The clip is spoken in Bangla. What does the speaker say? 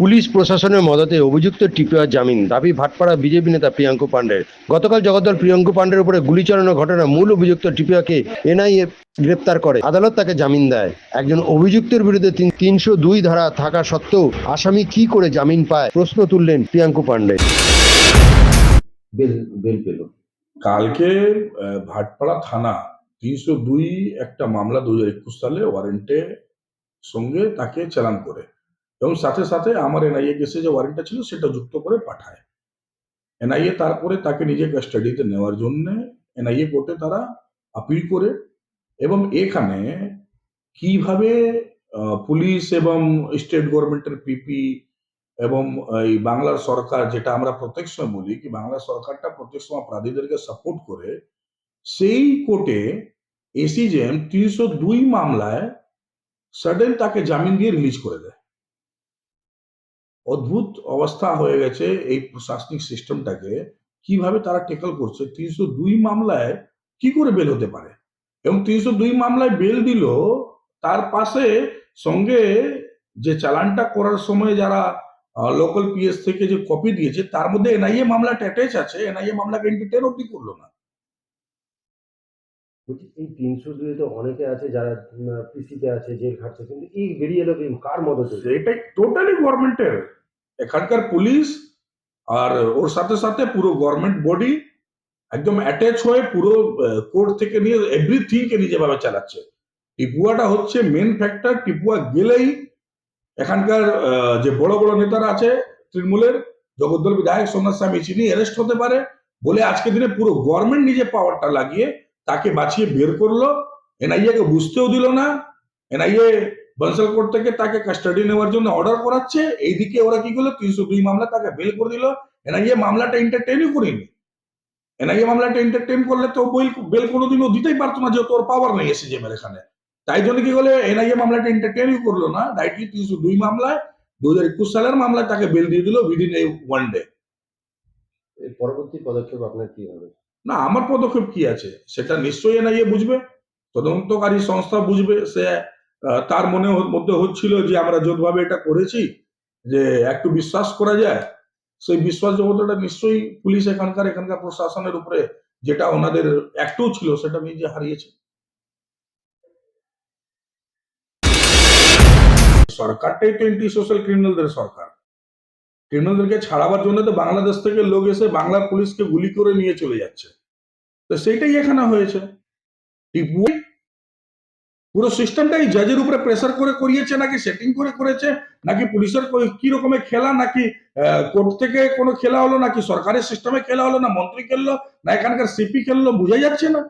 পুলিশ প্রশাসনের মদতে অভিযুক্ত টিপিআর জামিন। দাবি ভাটপাড়া বিজেপি নেতা প্রিয়াঙ্কু পাণ্ডের। গতকাল জগদ্দল প্রিয়াঙ্কু পাণ্ডের উপরে গুলি চালানোর ঘটনা মূল অভিযুক্ত টিপিআকে এনআইএ গ্রেপ্তার করে। আদালত তাকে জামিন দেয়। একজন অভিযুক্তের বিরুদ্ধে তিনশো দুই ধারা থাকা সত্ত্বেও আসামি কি করে জামিন পায় প্রশ্ন তুললেন প্রিয়াঙ্কু পাণ্ডে। বেল বেল কালকে ভাটপাড়া থানা তিনশো দুই একটা মামলা দু হাজার একুশ সালে ওয়ারেন্টে সঙ্গে তাকে চালান করে। এবং সাথে সাথে আমার এনআইএ কেসে যে ওয়ারেন্টটা ছিল, সেটা যুক্ত করে পাঠায়। এনআইএ তারপরে তাকে নিজে কাস্টাডিতে নেওয়ার জন্য এনআইএ কোর্টে তারা আপিল করে এবং এখানে কীভাবে পুলিশ এবং স্টেট গভর্নমেন্টের পিপি এবং এই বাংলার সরকার, যেটা আমরা প্রত্যেক সময় বলি কি বাংলা সরকারটা প্রত্যেক সময় অপরাধীদেরকে সাপোর্ট করে, সেই কোর্টে এসিজেম তিনশো দুই মামলায় সাডেন তাকে জামিন দিয়ে রিলিজ করে দেয়। অদ্ভুত অবস্থা হয়ে গেছে এই প্রশাসনিক সিস্টেমটাকে কীভাবে তারা টেকল করছে? তিনশো দুই মামলায় কি করে বেল হতে পারে? এবং তিনশো দুই মামলায় বেল দিল তার পাশে সঙ্গে যে চালানটা করার সময় যারা লোকাল পিএস থেকে যে কপি দিয়েছে তার মধ্যে এনআইএ মামলাটা অ্যাটাচ আছে। এনআইএ মামলাকে এন্টারটেন অব্দি করল না। এই তিনশো দুই তো অনেকে আছে যারা পিসিতে আছে জেল খাটছে কিন্তু এই বেরিয়ে এলো কার মদতে? এটাই টোটালি গভর্নমেন্টের এখানকার পুলিশ আর ওর সাথে সাথে পুরো গভর্নমেন্ট বডি একদম অ্যাটাচ হয়ে পুরো কোর্ট থেকে নিয়ে এভরিথিং কে নিজেভাবে চালাচ্ছে। টিপুয়াটা হচ্ছে মেন ফ্যাক্টর টিপুয়া গেলেই এখানকার যে বড় বড় নেতারা আছে তৃণমূলের, জগদ্দল বিধায়ক সোমনাথ স্বামী চিনি অ্যারেস্ট হতে পারে, বলে আজকে দিনে পুরো গভর্নমেন্ট নিজে পাওয়ারটা লাগিয়ে তাকে বাঁচিয়ে বের করল। এনআইএ কে বুঝতেও দিল না। এনআইএ বনসল কোর্ট থেকে তাকে কাস্টাডি নেওয়ার জন্য অর্ডার করাচ্ছে। এইদিকে ওরা কি করল? তিনশো দুই মামলা তাকে বেল করে দিল। এনআইএ মামলাটা এন্টারটেনই করেনি। এনআইএ মামলাটা এন্টারটেন করলে তো বেল বেল কোনোদিনও দিতেই পারতো না যেহেতু ওর পাওয়ার নেই এসে যে এখানে। তাই জন্য কি করল? এনআইএ মামলাটা এন্টারটেনই করল না। ডাইরেক্টলি তিনশো দুই মামলায় দু হাজার একুশ সালের মামলায় তাকে বেল দিয়ে দিল উইদিন এই ওয়ান ডে পরবর্তী পদক্ষেপ আপনার কি হবে? না আমার পদক্ষেপ কি আছে? সেটা নিশ্চয়ই এনআইএ বুঝবে। তদন্তকারী সংস্থা বুঝবে। সে তার মনে মধ্যে হচ্ছিল যে আমরা যোধভাবে এটা করেছি, যে একটু বিশ্বাস করা যায়। সেই বিশ্বাসযোগ্যতাটা নিশ্চয়ই পুলিশ এখানকার এখানকার প্রশাসনের উপরে যেটা ওনাদের একটু ছিল সেটা নিজে হারিয়েছে। সরকারটাই তো এন্টি সোশ্যাল ক্রিমিনালদের সরকার। ক্রিমিনালদেরকে ছাড়াবার জন্য তো বাংলাদেশ থেকে লোক এসে বাংলার পুলিশকে গুলি করে নিয়ে চলে যাচ্ছে। তো সেইটাই এখানে হয়েছে। টিপু পুরো সিস্টেমটাই জাজের উপরে প্রেসার করে করিয়েছে, নাকি সেটিং করে করেছে, নাকি পুলিশের কো- রকমের খেলা, নাকি কোর্ট থেকে কোনো খেলা হলো, নাকি সরকারের সিস্টেমে খেলা হলো, না মন্ত্রী খেললো, না এখানকার সিপি খেললো বোঝা যাচ্ছে না।